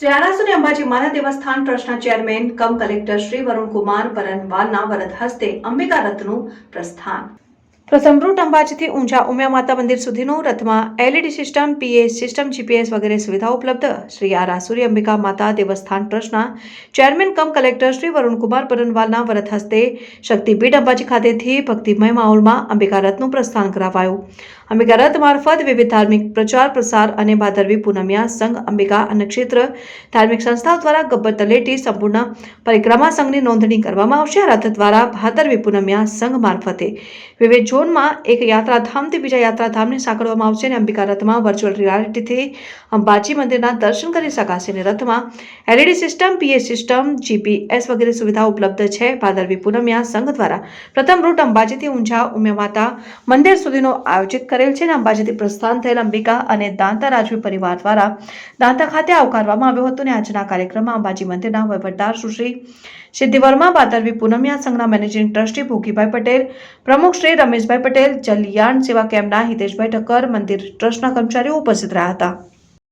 શ્રી આરાસુરી અંબાજી માના દેવસ્થાન ટ્રસ્ટના chairman, cum collector Shri Varunkumar પરનવાલના વરદ હસ્તે અંબિકા રથનું પ્રસ્થાન. પ્રથમ રૂટ અંબાજીથી ઊંઝા ઉમિયા માતા મંદિર સુધીનું રથમાં LED system PS system GPS વગેરે સુવિધાઓ ઉપલબ્ધ. શ્રી આરાસુરી અંબિકા માતા દેવસ્થાન ટ્રસ્ટના chairman cum collector Shri Varunkumar પરનવાલના વરદ હસ્તે શક્તિપીઠ અંબાજી ખાતેથી ભક્તિમય માહોલમાં અંબિકા રથનું પ્રસ્થાન કરાવાયું. અંબિકા રથ મારફત વિવિધ ધાર્મિક પ્રચાર, પ્રસાર અને ભાદરવી પૂનમિયા સંઘ, અંબિકા અને ધાર્મિક સંસ્થાઓ દ્વારા ગબ્બર તલેટી સંપૂર્ણ પરિક્રમા સંઘની નોંધણી કરવામાં આવશે. રથ દ્વારા ભાદરવી પૂનમિયા સંઘ મારફતે વિવિધ ઝોનમાં એક યાત્રાધામથી બીજા યાત્રાધામને સાંકળવામાં આવશે અને અંબિકા રથમાં વર્ચ્યુઅલ રિયાલિટીથી અંબાજી મંદિરના દર્શન કરી શકાશે અને રથમાં LED system PA system GPS વગેરે સુવિધા ઉપલબ્ધ છે. ભાદરવી પૂનમિયા સંઘ દ્વારા પ્રથમ રૂટ અંબાજીથી ઊંઝા ઉમિયામાતા મંદિર સુધીનો આયોજિત કરેલ છે અને અંબાજીથી પ્રસ્થાન થયેલ અંબિકા અને દાંતા રાજવી પરિવાર દ્વારા દાંતા ખાતે આવકારવામાં આવ્યો હતો અને આજના કાર્યક્રમમાં અંબાજી મંદિરના વહીવટદાર સુશ્રી સિદ્ધિવર્મા ભાદરવી પૂનમિયા સંઘના મેનેજિંગ ટ્રસ્ટી ભૂખીભાઈ પટેલ, પ્રમુખ શ્રી રમેશભાઈ પટેલ જલિયાણ સેવા કેમ્પના હિતેશભાઈ ઠક્કર મંદિર ટ્રસ્ટના કર્મચારીઓ ઉપસ્થિત રહ્યા હતા.